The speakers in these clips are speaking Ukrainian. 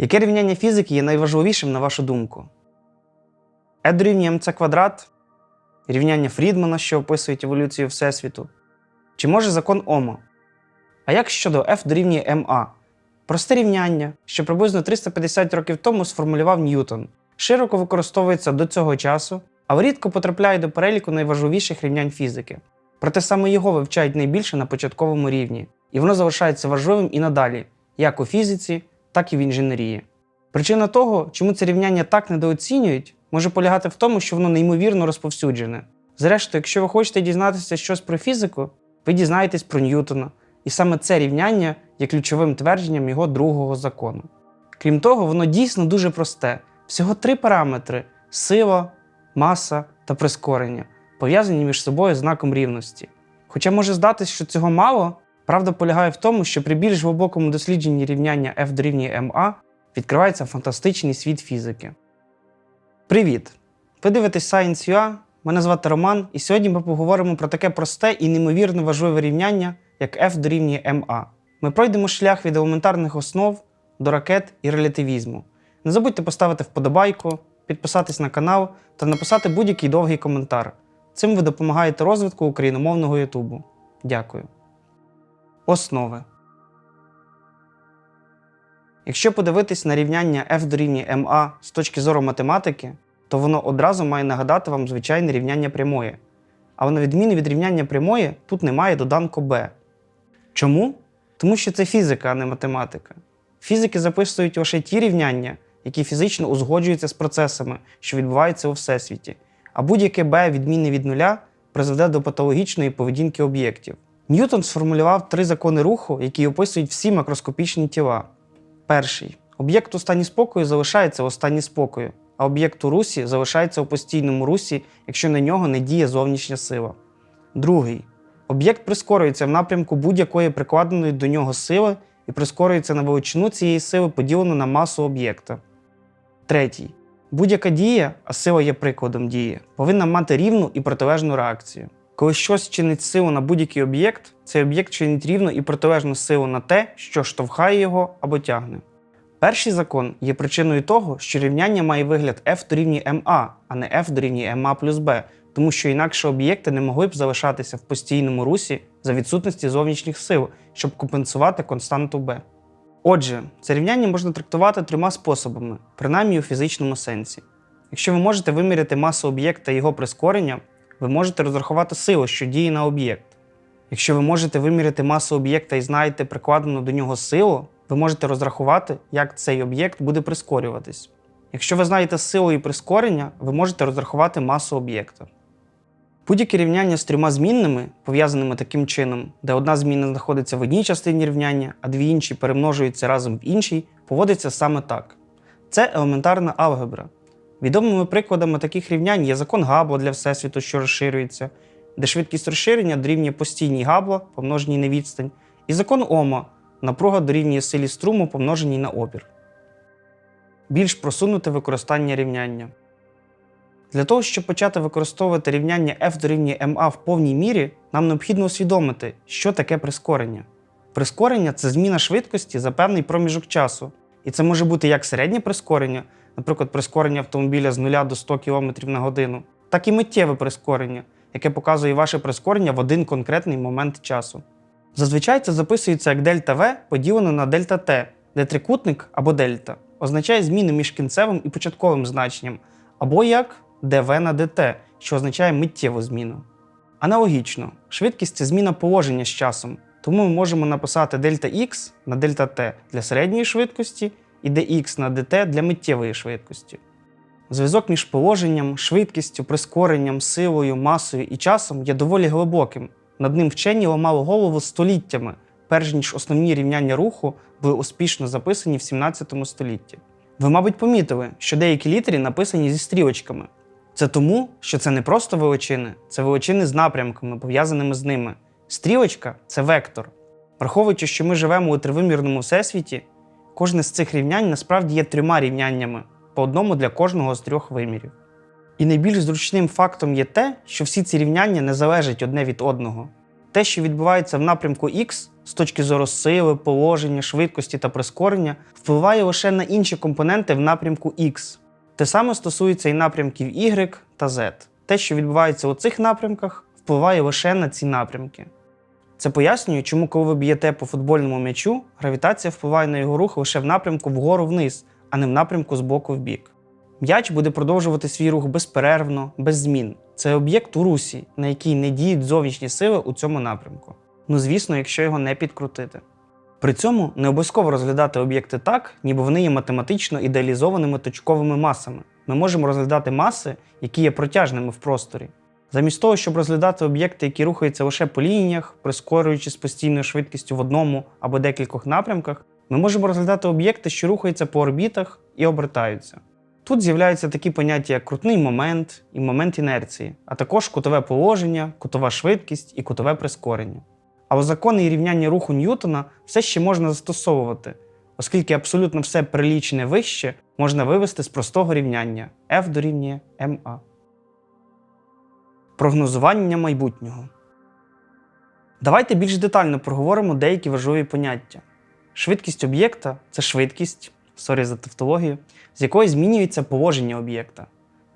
Яке рівняння фізики є найважливішим на вашу думку? Е дорівнює МЦ квадрат, рівняння Фрідмана, що описують еволюцію Всесвіту, чи може закон Ома? А як щодо F дорівнює МА? Просте рівняння, що приблизно 350 років тому сформулював Ньютон, широко використовується до цього часу, але рідко потрапляє до переліку найважливіших рівнянь фізики. Проте саме його вивчають найбільше на початковому рівні, і воно залишається важливим і надалі, як у фізиці, так і в інженерії. Причина того, чому це рівняння так недооцінюють, може полягати в тому, що воно неймовірно розповсюджене. Зрештою, якщо ви хочете дізнатися щось про фізику, ви дізнаєтесь про Ньютона, і саме це рівняння є ключовим твердженням його другого закону. Крім того, воно дійсно дуже просте: всього три параметри сила, маса та прискорення, пов'язані між собою знаком рівності. Хоча може здатись, що цього мало, правда полягає в тому, що при більш глибокому дослідженні рівняння F дорівнює МА відкривається фантастичний світ фізики. Привіт! Ви дивитесь Science.ua, мене звати Роман, і сьогодні ми поговоримо про таке просте і неймовірно важливе рівняння, як F дорівнює МА. Ми пройдемо шлях від елементарних основ до ракет і релятивізму. Не забудьте поставити вподобайку, підписатись на канал та написати будь-який довгий коментар. Цим ви допомагаєте розвитку україномовного Ютубу. Дякую. Основи. Якщо подивитись на рівняння F дорівнює МА з точки зору математики, то воно одразу має нагадати вам звичайне рівняння прямої. Але на відміну від рівняння прямої, тут немає доданку b. Чому? Тому що це фізика, а не математика. Фізики записують лише ті рівняння, які фізично узгоджуються з процесами, що відбуваються у всесвіті, а будь-яке b відмінне від нуля призведе до патологічної поведінки об'єктів. Ньютон сформулював три закони руху, які описують всі макроскопічні тіла. Перший об'єкт у стані спокою залишається у стані спокою, а об'єкт у русі залишається у постійному русі, якщо на нього не діє зовнішня сила. Другий об'єкт прискорюється в напрямку будь-якої прикладеної до нього сили і прискорюється на величину цієї сили поділену на масу об'єкта. Третій. Будь-яка дія, а сила є прикладом дії, повинна мати рівну і протилежну реакцію. Коли щось чинить силу на будь-який об'єкт, цей об'єкт чинить рівну і протилежну силу на те, що штовхає його або тягне. Перший закон є причиною того, що рівняння має вигляд F дорівнює МА, а не F дорівнює МА плюс Б, тому що інакше об'єкти не могли б залишатися в постійному русі за відсутності зовнішніх сил, щоб компенсувати константу B. Отже, це рівняння можна трактувати трьома способами, принаймні у фізичному сенсі. Якщо ви можете виміряти масу об'єкта і його прискорення, ви можете розрахувати силу, що діє на об'єкт. Якщо ви можете виміряти масу об'єкта і знаєте прикладену до нього силу, ви можете розрахувати, як цей об'єкт буде прискорюватись. Якщо ви знаєте силу і прискорення, ви можете розрахувати масу об'єкта. Будь-яке рівняння з трьома змінними, пов'язаними таким чином, де одна змінна знаходиться в одній частині рівняння, а дві інші перемножуються разом в іншій, поводиться саме так. Це елементарна алгебра. Відомими прикладами таких рівнянь є закон Габла для Всесвіту, що розширюється, де швидкість розширення дорівнює постійній Габла, помноженій на відстань, і закон Ома, напруга дорівнює силі струму, помноженій на опір. Більш просунуте використання рівняння. Для того, щоб почати використовувати рівняння F дорівнює МА в повній мірі, нам необхідно усвідомити, що таке прискорення. Прискорення це зміна швидкості за певний проміжок часу. І це може бути як середнє прискорення, наприклад, прискорення автомобіля з 0 до 100 км на годину, так і миттєве прискорення, яке показує ваше прискорення в один конкретний момент часу. Зазвичай це записується як дельта В поділено на дельта Т, де трикутник або дельта означає зміну між кінцевим і початковим значенням, або як dv на dt, що означає миттєву зміну. Аналогічно, швидкість це зміна положення з часом, тому ми можемо написати дельта x на дельта t для середньої швидкості і dx на dt для миттєвої швидкості. Зв'язок між положенням, швидкістю, прискоренням, силою, масою і часом є доволі глибоким. Над ним вчені ламали голову століттями, перш ніж основні рівняння руху були успішно записані в 17 столітті. Ви, мабуть, помітили, що деякі літери написані зі стрілочками. Це тому, що це не просто величини, це величини з напрямками, пов'язаними з ними. Стрілочка це вектор. Враховуючи, що ми живемо у тривимірному всесвіті, кожне з цих рівнянь насправді є трьома рівняннями, по одному для кожного з трьох вимірів. І найбільш зручним фактом є те, що всі ці рівняння не залежать одне від одного. те, що відбувається в напрямку X з точки зору сили, положення, швидкості та прискорення, впливає лише на інші компоненти в напрямку X. Те саме стосується і напрямків Y та Z. Те, що відбувається у цих напрямках, впливає лише на ці напрямки. Це пояснює, чому, коли ви б'єте по футбольному м'ячу, гравітація впливає на його рух лише в напрямку вгору вниз, а не в напрямку з боку в бік. М'яч буде продовжувати свій рух безперервно, без змін. Це об'єкт у русі, на який не діють зовнішні сили у цьому напрямку. Ну, звісно, якщо його не підкрутити. При цьому не обов'язково розглядати об'єкти так, ніби вони є математично ідеалізованими точковими масами. Ми можемо розглядати маси, які є протяжними в просторі. Замість того, щоб розглядати об'єкти, які рухаються лише по лініях, прискорюючи з постійною швидкістю в одному або декількох напрямках, ми можемо розглядати об'єкти, що рухаються по орбітах і обертаються. Тут з'являються такі поняття, як крутний момент і момент інерції, а також кутове положення, кутова швидкість і кутове прискорення. Але закони і рівняння руху Ньютона все ще можна застосовувати, оскільки абсолютно все прилічне вище можна вивести з простого рівняння F дорівнює ma. Прогнозування майбутнього. Давайте більш детально проговоримо деякі важливі поняття. Швидкість об'єкта це швидкість, сорі за тавтологію, з якої змінюється положення об'єкта.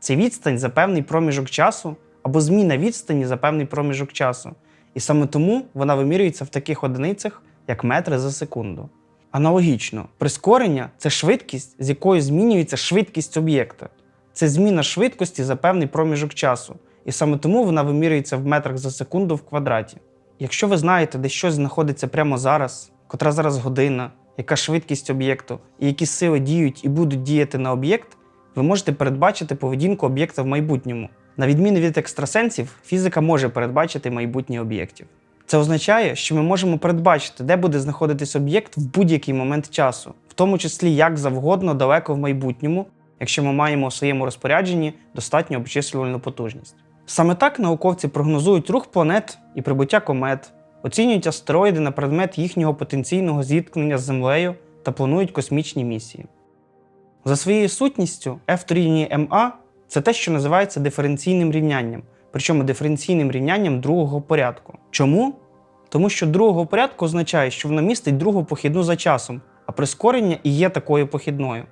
Це відстань за певний проміжок часу або зміна відстані за певний проміжок часу. І саме тому вона вимірюється в таких одиницях, як метри за секунду. Аналогічно, прискорення це швидкість, з якою змінюється швидкість об'єкта. Це зміна швидкості за певний проміжок часу, і саме тому вона вимірюється в метрах за секунду в квадраті. Якщо ви знаєте, де щось знаходиться прямо зараз, котра зараз година, яка швидкість об'єкту і які сили діють і будуть діяти на об'єкт, ви можете передбачити поведінку об'єкта в майбутньому. На відміну від екстрасенсів, фізика може передбачити майбутнє об'єктів. Це означає, що ми можемо передбачити, де буде знаходитись об'єкт в будь-який момент часу, в тому числі як завгодно далеко в майбутньому, якщо ми маємо у своєму розпорядженні достатню обчислювальну потужність. Саме так науковці прогнозують рух планет і прибуття комет, оцінюють астероїди на предмет їхнього потенційного зіткнення з Землею та планують космічні місії. За своєю сутністю, F дорівнює ma це те, що називається диференційним рівнянням, причому диференційним рівнянням другого порядку. Чому? Тому що другого порядку означає, що воно містить другу похідну за часом, а прискорення і є такою похідною.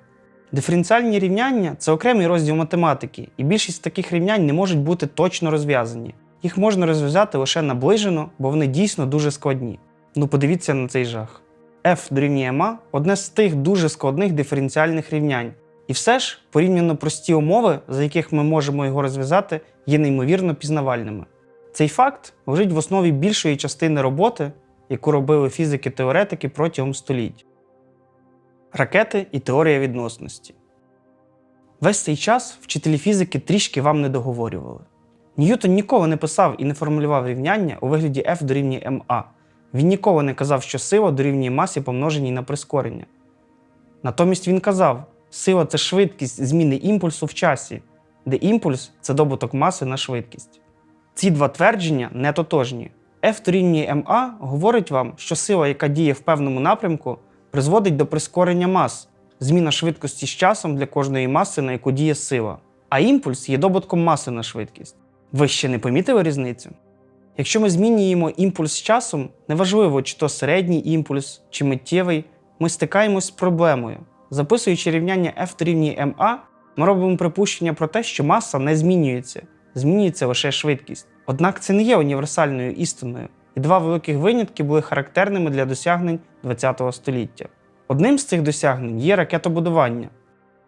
Диференціальні рівняння це окремий розділ математики, і більшість таких рівнянь не можуть бути точно розв'язані. Їх можна розв'язати лише наближено, бо вони дійсно дуже складні. Ну подивіться на цей жах. F дорівнює ma – одне з тих дуже складних диференціальних рівнянь. І все ж порівняно прості умови, за яких ми можемо його розв'язати, є неймовірно пізнавальними. Цей факт лежить в основі більшої частини роботи, яку робили фізики-теоретики протягом століть. Ракети і теорія відносності. Весь цей час вчителі фізики трішки вам не договорювали. Ньютон ніколи не писав і не формулював рівняння у вигляді F дорівнює ma. Він ніколи не казав, що сила дорівнює масі помноженій на прискорення. Натомість він казав, сила це швидкість зміни імпульсу в часі, де імпульс це добуток маси на швидкість. Ці два твердження не тотожні. F дорівнює ma говорить вам, що сила, яка діє в певному напрямку, призводить до прискорення мас, зміна швидкості з часом для кожної маси, на яку діє сила. А імпульс є добутком маси на швидкість. Ви ще не помітили різницю? Якщо ми змінюємо імпульс з часом, неважливо, чи то середній імпульс, чи миттєвий, ми стикаємось з проблемою. Записуючи рівняння F дорівнює ma, ми робимо припущення про те, що маса не змінюється, змінюється лише швидкість. Однак це не є універсальною істиною, і два великих винятки були характерними для досягнень ХХ століття. Одним з цих досягнень є ракетобудування.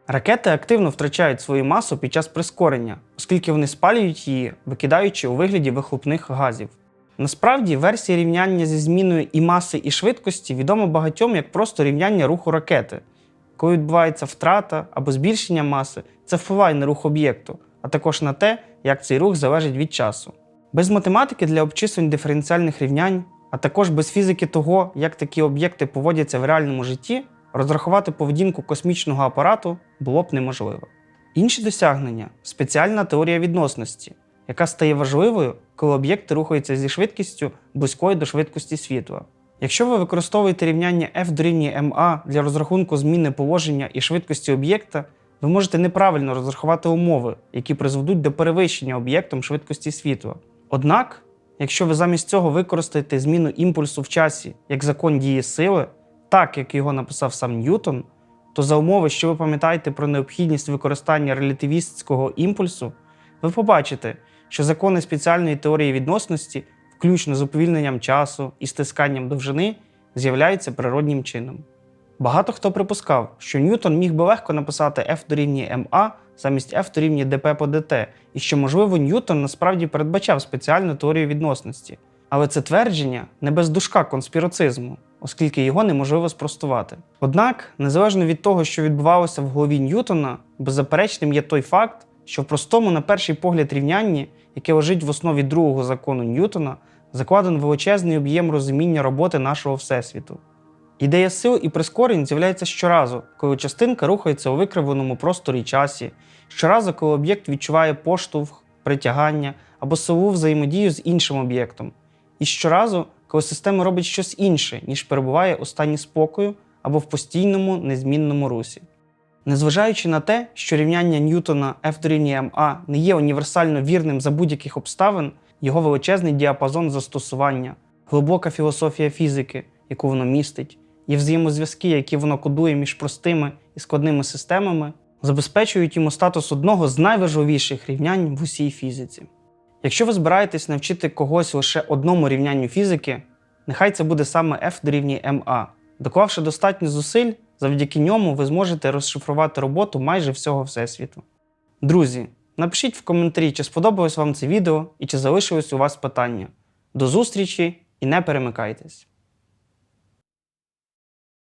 Ракети активно втрачають свою масу під час прискорення, оскільки вони спалюють її, викидаючи у вигляді вихлопних газів. Насправді, версія рівняння зі зміною і маси, і швидкості відома багатьом як просто рівняння руху ракети. Коли відбувається втрата або збільшення маси, це впливає на рух об'єкту, а також на те, як цей рух залежить від часу. Без математики для обчислень диференціальних рівнянь, а також без фізики того, як такі об'єкти поводяться в реальному житті, розрахувати поведінку космічного апарату було б неможливо. Інші досягнення спеціальна теорія відносності, яка стає важливою, коли об'єкти рухаються зі швидкістю близькою до швидкості світла. Якщо ви використовуєте рівняння F дорівнює ma для розрахунку зміни положення і швидкості об'єкта, ви можете неправильно розрахувати умови, які призведуть до перевищення об'єктом швидкості світла. Однак якщо ви замість цього використаєте зміну імпульсу в часі як закон дії сили, так як його написав сам Ньютон, то за умови, що ви пам'ятаєте про необхідність використання релятивістського імпульсу, ви побачите, що закони спеціальної теорії відносності, включно з уповільненням часу і стисканням довжини, з'являються природнім чином. Багато хто припускав, що Ньютон міг би легко написати F дорівнює ма замість F дорівнює dp по dt, і що, можливо, Ньютон насправді передбачав спеціальну теорію відносності. Але це твердження не без дужка конспірацизму, оскільки його неможливо спростувати. Однак, незалежно від того, що відбувалося в голові Ньютона, беззаперечним є той факт, що в простому, на перший погляд, рівнянні, яке лежить в основі другого закону Ньютона, закладен величезний об'єм розуміння роботи нашого Всесвіту. Ідея сил і прискорень з'являється щоразу, коли частинка рухається у викривленому просторі часі, щоразу, коли об'єкт відчуває поштовх, притягання або силову взаємодію з іншим об'єктом, і щоразу, коли система робить щось інше, ніж перебуває у стані спокою або в постійному незмінному русі. Незважаючи на те, що рівняння Ньютона F дорівнює ма не є універсально вірним за будь-яких обставин, його величезний діапазон застосування, глибока філософія фізики, яку воно містить, і взаємозв'язки, які воно кодує між простими і складними системами, забезпечують йому статус одного з найважливіших рівнянь в усій фізиці. Якщо ви збираєтесь навчити когось лише одному рівнянню фізики, нехай це буде саме F дорівнює ма. Доклавши достатньо зусиль, завдяки ньому ви зможете розшифрувати роботу майже всього Всесвіту. Друзі, напишіть в коментарі, чи сподобалось вам це відео і чи залишилось у вас питання. До зустрічі і не перемикайтесь!